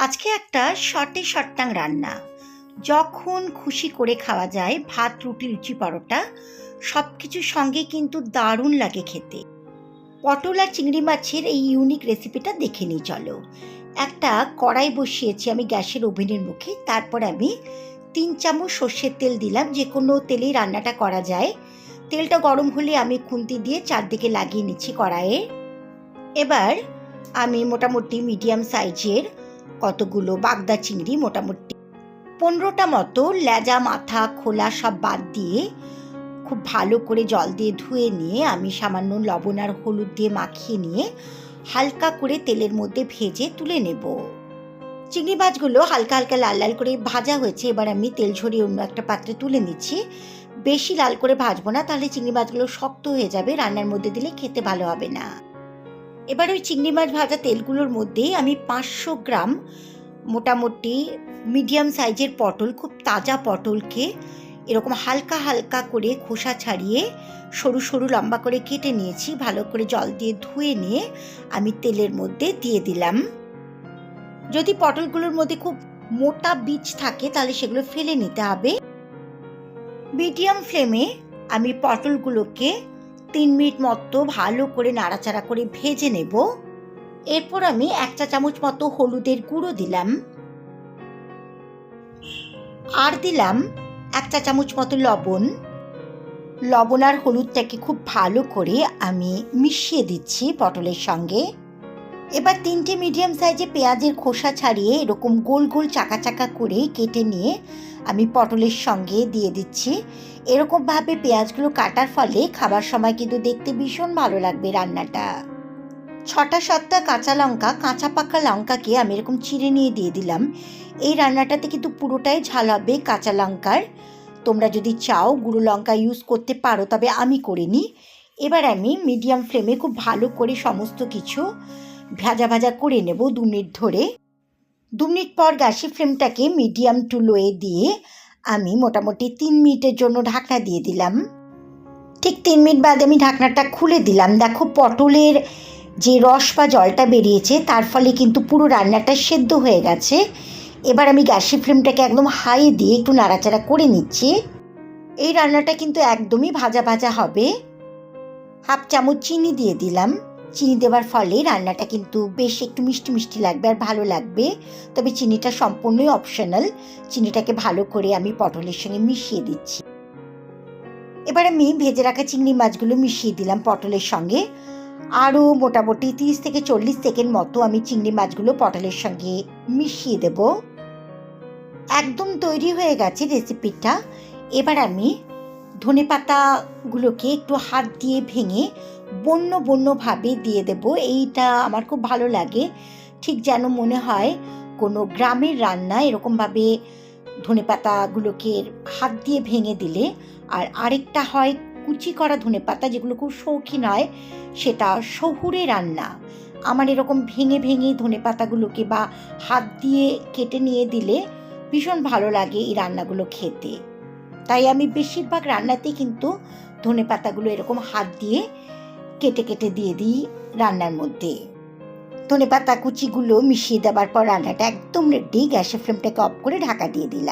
আজকে একটা শর্টে শর্টাং রান্না। যখন খুশি করে খাওয়া যায়, ভাত, রুটি, লুচি, পরোটা সব কিছুর সঙ্গে কিন্তু দারুণ লাগে খেতে। পটল আর চিংড়ি মাছের এই ইউনিক রেসিপিটা দেখে নিই, চলো। একটা কড়াই বসিয়েছি আমি গ্যাসের ওভেনের মুখে, তারপর আমি তিন চামচ সর্ষের তেল দিলাম যে কোনো তেলেই রান্নাটা করা যায়। তেলটা গরম হলে আমি খুন্তি দিয়ে চারদিকে লাগিয়ে নিচ্ছি কড়াইয়ে। এবার আমি মোটামুটি মিডিয়াম সাইজের কতগুলো বাগদা চিংড়ি মোটামুটি। পনেরোটা মতো লেজা মাথা, খোলা সব বাদ দিয়ে খুব ভালো করে জল দিয়ে ধুয়ে নিয়ে আমি সামান্য লবণ আর হলুদ দিয়ে মাখিয়ে নিয়ে হালকা করে তেলের মধ্যে ভেজে তুলে নেব। চিংড়ি মাছগুলো হালকা হালকা লাল লাল করে ভাজা হয়েছে, এবার আমি তেল ঝরিয়ে অন্য একটা পাত্রে তুলে নিচ্ছি। বেশি লাল করে ভাজবো না, তাহলে চিংড়ি মাছগুলো শক্ত হয়ে যাবে, রান্নার মধ্যে দিলে খেতে ভালো হবে না। এবার ওই চিংড়ি মাছ ভাজা তেলগুলোর মধ্যেই আমি পাঁচশো গ্রাম মোটামুটি মিডিয়াম সাইজের পটল, খুব তাজা পটলকে এরকম হালকা হালকা করে খোসা ছাড়িয়ে সরু সরু লম্বা করে কেটে নিয়েছি, ভালো করে জল দিয়ে ধুয়ে নিয়ে আমি তেলের মধ্যে দিয়ে দিলাম। যদি পটলগুলোর মধ্যে খুব মোটা বীজ থাকে তাহলে সেগুলো ফেলে নিতে হবে। মিডিয়াম ফ্লেমে আমি পটলগুলোকে তিন মিনিট মতো ভালো করে নাড়াচাড়া করে ভেজে নেব। এরপর আমি এক চা চামচ মতো হলুদের গুঁড়ো দিলাম। আর দিলাম এক চা চামচ মতো লবণ। লবণ আর হলুদটাকে খুব ভালো করে আমি মিশিয়ে দিচ্ছি পটলের সঙ্গে। এবার তিনটে মিডিয়াম সাইজে পেঁয়াজের খোসা ছাড়িয়ে এরকম গোল গোল চাকা চাকা করে কেটে নিয়ে আমি পটলের সঙ্গে দিয়ে দিচ্ছি। এরকমভাবে পেঁয়াজগুলো কাটার ফলে খাবার সময় কিন্তু দেখতে ভীষণ ভালো লাগবে রান্নাটা। ছটা সাতটা কাঁচা লঙ্কা, কাঁচা পাকা লঙ্কাকে আমি এরকম চিড়ে নিয়ে দিয়ে দিলাম। এই রান্নাটাতে কিন্তু পুরোটাই ঝাল হবে কাঁচা লঙ্কার। তোমরা যদি চাও গুঁড়ো লঙ্কা ইউজ করতে পারো, তবে আমি করিনি এবার আমি মিডিয়াম ফ্লেমে খুব ভালো করে সমস্ত কিছু ভাজা ভাজা করে নেব দু মিনিট ধরে। দু মিনিট পর গ্যাসের ফ্লেমটাকে মিডিয়াম টু লোয়ে দিয়ে আমি মোটামুটি তিন মিনিটের জন্য ঢাকনা দিয়ে দিলাম। ঠিক তিন মিনিট বাদে আমি ঢাকনাটা খুলে দিলাম। দেখো পটলের যে রস বা জলটা বেরিয়েছে, তার ফলে কিন্তু পুরো রান্নাটা সেদ্ধ হয়ে গেছে। এবার আমি গ্যাসের ফ্লেমটাকে একদম হাই দিয়ে একটু নাড়াচাড়া করে নিচ্ছি। এই রান্নাটা কিন্তু একদমই ভাজা ভাজা হবে। হাফ চামচ চিনি দিয়ে দিলাম। চিনি দেওয়ার ফলে রান্নাটা কিন্তু বেশ একটু মিষ্টি মিষ্টি লাগবে আর ভালো লাগবে। তবে চিনিটা সম্পূর্ণই অপশনাল চিনিটাকে ভালো করে আমি পটলের সঙ্গে মিশিয়ে দিচ্ছি। এবার আমি ভেজে রাখা চিংড়ি মাছগুলো মিশিয়ে দিলাম পটলের সঙ্গে। আরও মোটামুটি তিরিশ থেকে চল্লিশ সেকেন্ড মতো আমি চিংড়ি মাছগুলো পটলের সঙ্গে মিশিয়ে দেব। একদম তৈরি হয়ে গেছে রেসিপিটা। এবার আমি ধনে পাতাগুলোকে একটু হাত দিয়ে ভেঙে বন্য বন্যভাবে দিয়ে দেব। এইটা আমার খুব ভালো লাগে। ঠিক যেন মনে হয় কোনো গ্রামের রান্না এরকমভাবে ধনে পাতাগুলোকে হাত দিয়ে ভেঙে দিলে, আর আরেকটা হয় কুচি করা ধনে পাতা যেগুলো খুব শৌখিন হয়, সেটা শহুরে রান্না। আমার এরকম ভেঙে ভেঙে ধনে পাতাগুলোকে বা হাত দিয়ে কেটে নিয়ে দিলে ভীষণ ভালো লাগে এই রান্নাগুলো খেতে। তাই আমি বেশিরভাগ রান্নাতেই কিন্তু ধনে পাতাগুলো এরকম হাত দিয়ে কেটে কেটে দিয়ে দিই রান্নার মধ্যে। ধনে পাতা কুচিগুলো মিশিয়ে দেওয়ার পর রান্নাটা একদম রেডি গ্যাসের ফ্লেমটাকে অফ করে ঢাকা দিয়ে দিলাম।